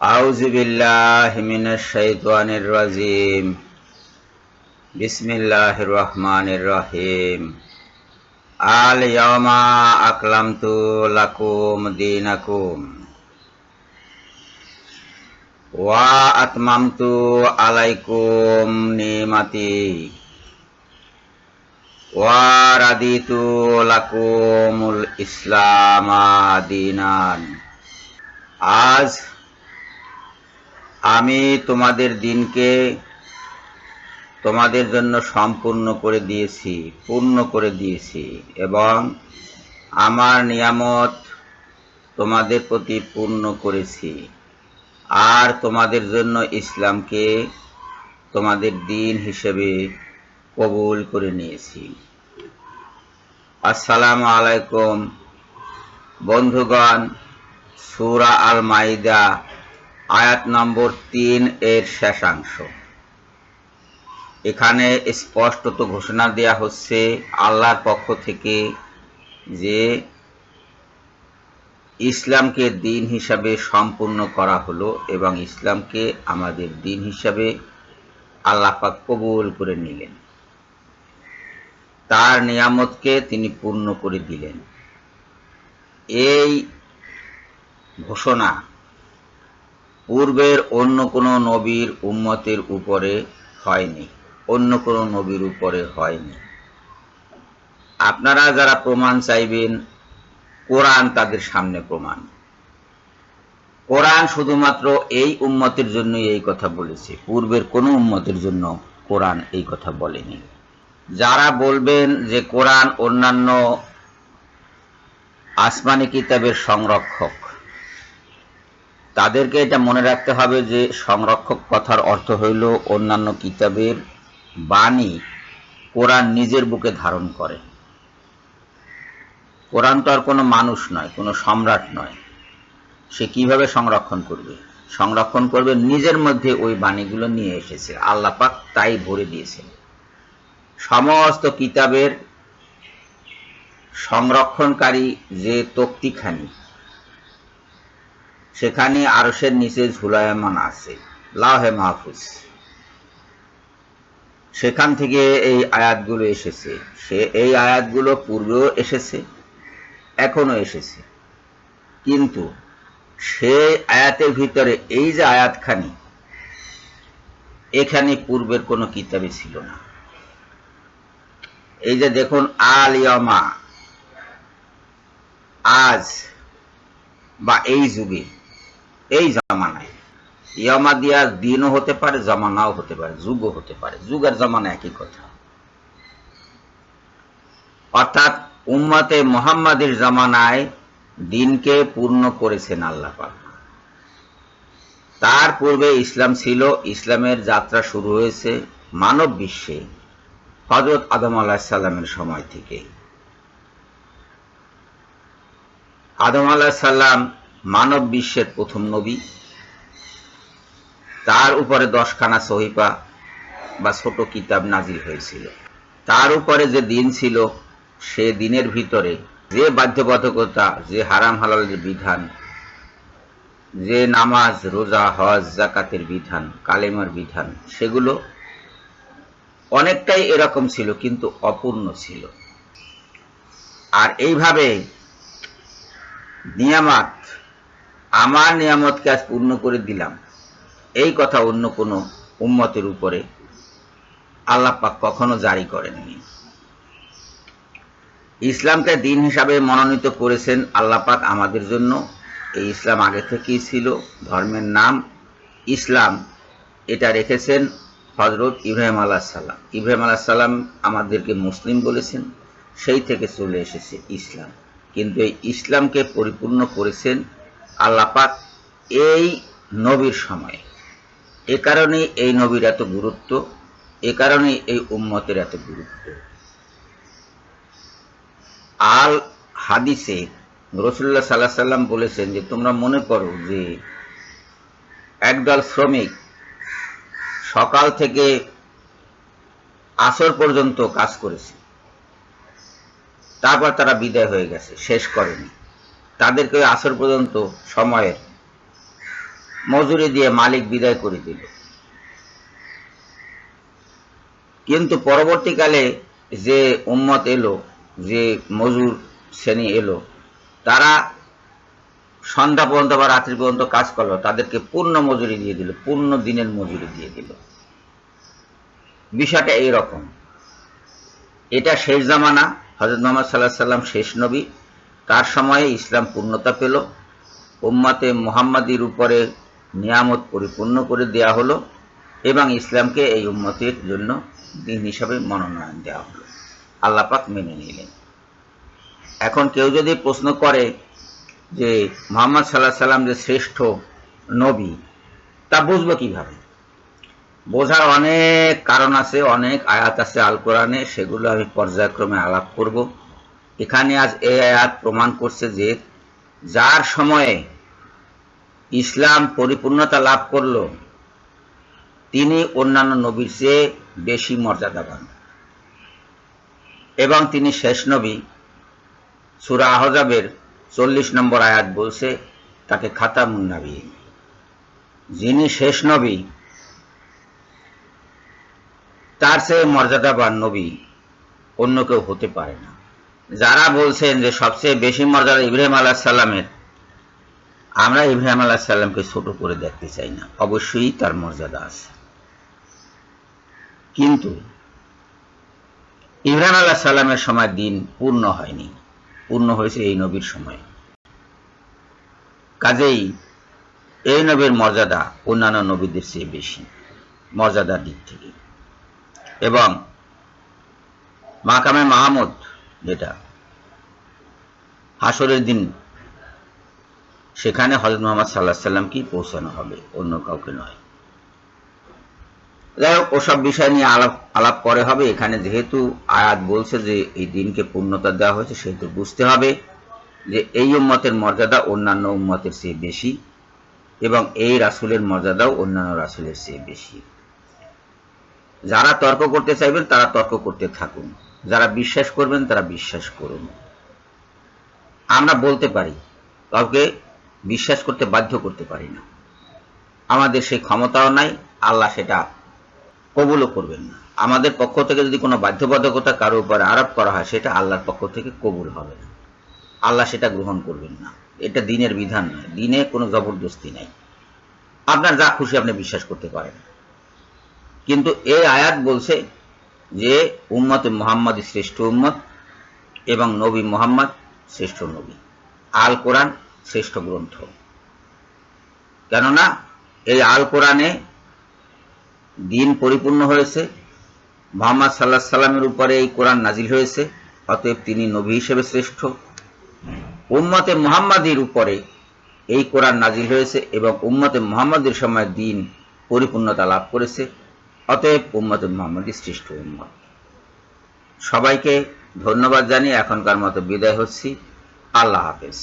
আউযু বিল্লাহি মিনাশ শাইতানির রাজিম। বিসমিল্লাহির রহমানির রহিম। আল ইয়ামা আকলামতু লাকুম দীনাকুম। ওয়া আতমামতু আলাইকুম নিমাতি। ওয়া রাদিতু লাকুমুল ইসলামা দীনান। আজ আমি তোমাদের দিনকে তোমাদের জন্য সম্পূর্ণ করে দিয়েছি, পূর্ণ করে দিয়েছি, এবং আমার নিয়ামত তোমাদের প্রতি পূর্ণ করেছি। আর তোমাদের জন্য ইসলামকে তোমাদের দিন হিসেবে কবুল করে নিয়েছি। আসসালামু আলাইকুম বন্ধুগণ, সুরা আল মাইদা আয়াত নম্বর তিন এর শেষাংশ। এখানে স্পষ্টত ঘোষণা দেয়া হচ্ছে আল্লাহর পক্ষ থেকে যে ইসলামকে দিন হিসাবে সম্পূর্ণ করা হলো এবং ইসলামকে আমাদের দিন হিসাবে আল্লাহ পাক কবুল করে নিলেন। তার নিয়ামতকে তিনি পূর্ণ করে দিলেন। এই ঘোষণা পূর্বের অন্য কোনো নবীর উম্মতের উপরে হয়নি, অন্য কোনো নবীর উপরে হয়নি। আপনারা যারা প্রমাণ চাইবেন, কোরআন তাদের সামনে প্রমাণ। কোরআন শুধুমাত্র এই উম্মতের জন্যই এই কথা বলেছে, পূর্বের কোনো উম্মতের জন্য কোরআন এই কথা বলেনি। যারা বলবেন যে কোরআন অন্যান্য আসমানি কিতাবের সংরক্ষক তাদেরকে এটা মনে রাখতে হবে যে সংরক্ষক কথার অর্থ হইল অন্যান্য কিতাবের বাণী কোরআন নিজের বুকে ধারণ করে। কোরআন তো আর কোনো মানুষ নয়, কোনো সম্রাট নয়। সে কীভাবে সংরক্ষণ করবে? সংরক্ষণ করবে নিজের মধ্যে ওই বাণীগুলো নিয়ে এসেছে। আল্লাহ পাক তাই ভরে দিয়েছেন। সমস্ত কিতাবের সংরক্ষণকারী যে তক্তিখানি সেখানে আরসের নিচে ঝুলায়মান আছে, লাহে মাহফুজ। সেখান থেকে এই আয়াতগুলো এসেছে। সে এই আয়াতগুলো পূর্বেও এসেছে এখনও এসেছে। কিন্তু সে আয়াতের ভিতরে এই যে আয়াতখানি, এখানে পূর্বের কোনো কিতাবে ছিল না। এই যে দেখুন, আল ইয়মা, আজ বা এই যুগে এই জামানায়। ইয়মা দিয়া দিনও হতে পারে, জামানাও হতে পারে, যুগও হতে পারে। যুগ আর জামানা একই কথা। অর্থাৎ উম্মতে মোহাম্মদের জামানায় দিনকে পূর্ণ করেছেন আল্লাহ তার পূর্বে ইসলাম ছিল, ইসলামের যাত্রা শুরু হয়েছে মানব বিশ্বে হজরত আদম আলাহিসাল্লামের সময় থেকে আদম আলাহিসাল্লাম মানব বিশ্বের প্রথম নবী। তার উপরে দশখানা সহিপা বা ছোট কিতাব নাজিল হয়েছিল। তার উপরে যে দিন ছিল, সে দিনের ভিতরে যে বাধ্যবাধকতা, যে হারাম হালালের বিধান, যে নামাজ, রোজা, হজ, জাকাতের বিধান, কালেমার বিধান, সেগুলো অনেকটাই এরকম ছিল কিন্তু অপূর্ণ ছিল। আর এইভাবে নিয়ামাত আমার নিয়ামতকে আজ পূর্ণ করে দিলাম। এই কথা অন্য কোনো উম্মতের উপরে আল্লাহ পাক কখনো জারি করেননি। ইসলামকে দিন হিসাবে মনোনীত করেছেন আল্লাহ পাক আমাদের জন্য। এই ইসলাম আগে থেকেই ছিল, ধর্মের নাম ইসলাম। এটা রেখেছেন হজরত ইব্রাহিম আলাহ সাল্লাম ইব্রাহিম আলাহ সাল্লাম আমাদেরকে মুসলিম বলেছেন, সেই থেকে চলে এসেছে ইসলাম। কিন্তু এই ইসলামকে পরিপূর্ণ করেছেন আল্লাপাক এই নবীর সময়। এ কারণেই এই নবীর এত গুরুত্ব, এ কারণেই এই উম্মতের এত গুরুত্ব। আল হাদিসে রসুল্লাহ সাল্লাহ সাল্লাম বলেছেন যে, তোমরা মনে করো যে, একদল শ্রমিক সকাল থেকে আসর পর্যন্ত কাজ করেছে। তারপর তারা বিদায় হয়ে গেছে, শেষ করেনি। তাদেরকে আসর পর্যন্ত সময়ের মজুরি দিয়ে মালিক বিদায় করে দিল। কিন্তু পরবর্তীকালে যে উম্মত এলো, যে মজুর শ্রেণি এলো, তারা সন্ধ্যা পর্যন্ত বা রাত্রি পর্যন্ত কাজ করল, তাদেরকে পূর্ণ মজুরি দিয়ে দিল, পূর্ণ দিনের মজুরি দিয়ে দিল। বিষয়টা এইরকম। এটা শেষ জামানা হজরত মোহাম্মদ সাল্লাহ সাল্লাম শেষ নবী। তার সময়ে ইসলাম পূর্ণতা পেল। উম্মাতে মুহাম্মাদির উপরে নিয়ামত পরিপূর্ণ করে দেয়া হলো এবং ইসলামকে এই উম্মতের জন্য দিন হিসাবে মনোনয়ন দেওয়া হলো। আল্লাপাক মেনে নিলেন। এখন কেউ যদি প্রশ্ন করে যে মোহাম্মদ সাল্লাহ সাল্লাম যে শ্রেষ্ঠ নবী, তা বুঝব কীভাবে? বোঝার অনেক কারণ আছে, অনেক আয়াত আছে আল কোরআনে সেগুলো আমি পর্যায়ক্রমে আলাপ করব। এখানে আজ এই আয়াত প্রমাণ করছে যে যার সময়ে ইসলাম পরিপূর্ণতা লাভ করল, তিনি অন্যান্য নবীর চেয়ে বেশি মর্যাদাবান। এবং তিনি শেষ নবী। সুরা আহজাবের চল্লিশ নম্বর আয়াত বলছে, তাকে খাতামুন নবী যিনি শেষ নবী, তার চেয়ে মর্যাদাবান নবী অন্য কেউ হতে পারে না। যারা বলছেন যে সবচেয়ে বেশি মর্যাদা ইব্রাহিম আলাহ সাল্লামের আমরা ইব্রাহিম আলাহ সাল্লামকে ছোট করে দেখতে চাই না। অবশ্যই তার মর্যাদা আছে। কিন্তু ইব্রাহিম আলাহ সাল্লামের সময় দিন পূর্ণ হয়নি। পূর্ণ হয়েছে এই নবীর সময়। কাজেই এই নবীর মর্যাদা অন্যান্য নবীদের চেয়ে বেশি, মর্যাদার দিক থেকে। এবং মাকামে মাহমুদ যেটা। হাসরের দিন সেখানে হজরত মোহাম্মদ সাল্লাহ সাল্লামকেই পৌঁছানো হবে? অন্য কাউকে নয়। যাই হোক, ওসব বিষয় নিয়ে আলাপ আলাপ পরে হবে। এখানে যেহেতু আয়াত বলছে যে এই দিনকে পূর্ণতা দেওয়া হয়েছে, সেহেতু বুঝতে হবে যে এই উম্মতের মর্যাদা অন্যান্য উম্মতের চেয়ে বেশি এবং এই রাসুলের মর্যাদাও অন্যান্য রাসুলের চেয়ে বেশি। যারা তর্ক করতে চাইবেন, তারা তর্ক করতে থাকুন। যারা বিশ্বাস করবেন, তারা বিশ্বাস করুন। আমরা বলতে পারি, কাউকে বিশ্বাস করতে বাধ্য করতে পারি না। আমাদের সেই ক্ষমতাও নাই, আল্লাহ সেটা কবুলও করবেন না। আমাদের পক্ষ থেকে যদি কোনো বাধ্যবাধকতা কারও উপরে আরোপ করা হয়, সেটা আল্লাহর পক্ষ থেকে কবুল হবে না। আল্লাহ সেটা গ্রহণ করবেন না। এটা দিনের বিধান নয়। দিনে কোনো জবরদস্তি নাই। আপনার যা খুশি আপনি বিশ্বাস করতে পারেন। কিন্তু এই আয়াত বলছে যে উম্মত মোহাম্মদ শ্রেষ্ঠ উম্মত এবং নবী মোহাম্মদ শ্রেষ্ঠ নবী। আল কোরআন শ্রেষ্ঠ গ্রন্থ। কেননা এই আল কোরআনে দিন পরিপূর্ণ হয়েছে, মোহাম্মদ সাল্লাহ সাল্লামের উপরে এই কোরআন নাজিল হয়েছে, অতএব তিনি নবী হিসেবে শ্রেষ্ঠ। উম্মতে মোহাম্মদের উপরে এই কোরআন নাজিল হয়েছে এবং উম্মতে মোহাম্মদের সময় দিন পরিপূর্ণতা লাভ করেছে। অতএব উম্মত মোহাম্মদী শ্রেষ্ঠ উম্মত। সবাইকে ধন্যবাদ জানিয়ে এখনকার মতো বিদায় হচ্ছি। আল্লাহ হাফেজ।